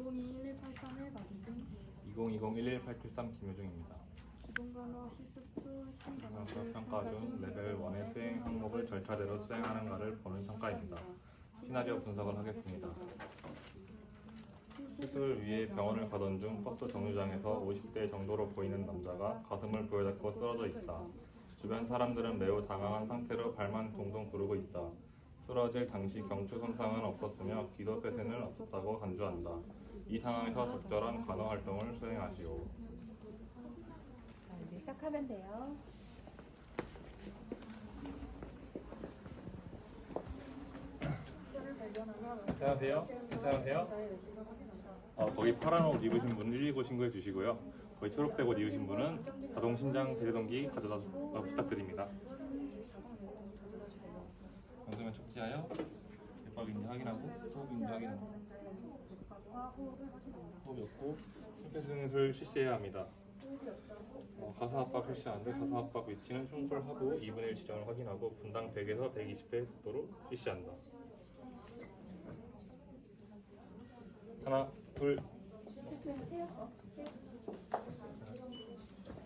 2020-1183의 박이준 2020-11873 김효중입니다. 기본간호 시스트 평가 평가 중 레벨 1의 수행 항목을 절차대로 수행하는가를 보는 평가입니다. 시나리오 분석을 하겠습니다. 수술 위해 병원을 가던 중 버스 정류장에서 50대 정도로 보이는 남자가 가슴을 부여잡고 쓰러져 있다. 주변 사람들은 매우 당황한 상태로 발만 동동 구르고 있다. 쓰러질 당시 경추 손상은 없었으며 기도 폐쇄는 없었다고 간주한다. 이 상황에서 적절한 간호 활동을 수행하시오. 자, 이제 시작하면 돼요. 괜찮으세요? 괜찮으세요? 어, 거기 파란 옷 입으신 분 119 신고해 주시고요. 거기 초록색 옷 입으신 분은 자동 심장 대동기 가져다 주- 어, 부탁드립니다. 정수면 촉지하여 맥박인지 확인하고 호흡인지 확인하고 호흡이 없고 심폐소생술 실시해야 합니다. 어, 가사 압박 실시하는데 가사 압박 위치는 흉골하부 2분의 1 지점을 확인하고 분당 100에서 120회 속도로 실시한다. 하나, 둘,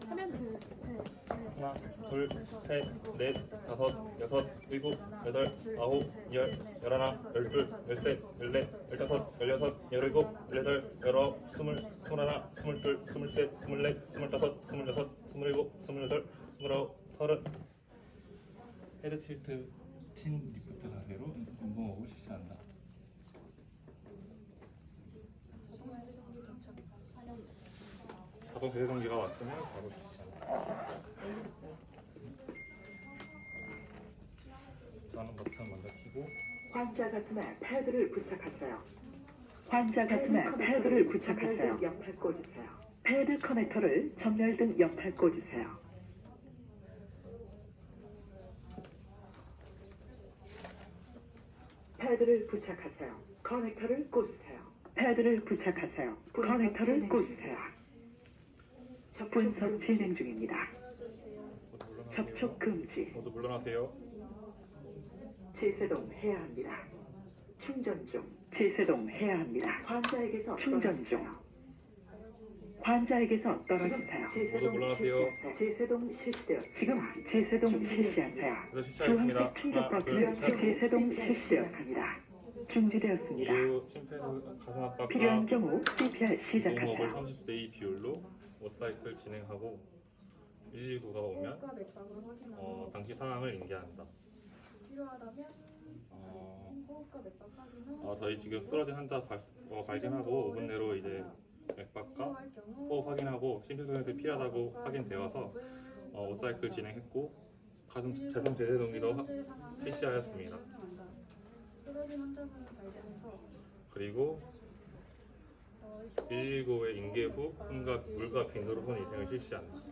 하면 둘, 셋, 넷, 하나, 둘, 셋, 넷, 다섯, 여섯, 일곱, 여덟, 아홉, 열, 열하나, 열둘, 열셋, 열넷, 열다섯, 열여섯, 열일곱, 열여덟, 열아홉, 스물, 스물하나, 스물둘, 스물셋, 스물넷, 스물다섯, 스물여섯, 스물일곱, 스물여덟, 스물아홉, 서른. 헤드 틸트 친 리프트 자세로 운동호흡을 실시한다. 자동 배송기가 왔으면 바로. 나는 버튼 먼저 켜고 환자 가슴에 패드를 부착하세요. 환자 가슴에 패드를 부착하세요. 옆에 꽂으세요. 패드 커넥터를 전멸 등 옆에 꽂으세요. 패드를 부착하세요. 커넥터를 꽂으세요. 패드를 부착하세요. 커넥터를 꽂으세요. 분석 진행 중입니다. 접촉 금지. 모두 물러나세요. 제세동 해야 합니다. 충전 중. 제세동 해야 합니다. 환자에게서 충전 중. 환자에게서 떨어지세요. 모두 물러나세요. 제세동 실시되었습니다. 지금 제세동 실시하세요. 그래서 실시하겠습니다. 주황색 충격 하나, 버튼은 둘, 셋. 제세동 실시되었습니다. 중지되었습니다. 이후 심폐소 가슴 압박과 필요한 경우 CPR 시작하세요. 30대 2 비율로 5사이클 진행하고 119가 오면 호흡과 맥박을 확인하고 어, 당시 상황을 인계한다. 필요하다면 어, 호흡과 맥박 확인 후 어, 저희 지금 쓰러진 환자 발, 어, 발견하고 5분 내로 이제 맥박과 필요할 경우 호흡 확인하고 심폐소생술이 필요하다고 확인되어서 어, 5사이클 진행했고 가슴 재성 제세동기도 실시하였습니다. 쓰러진 환자분을 발견해서 그리고 어, 119의 인계 후 혼과 물과 빈도로 혼 이생을 실시한다.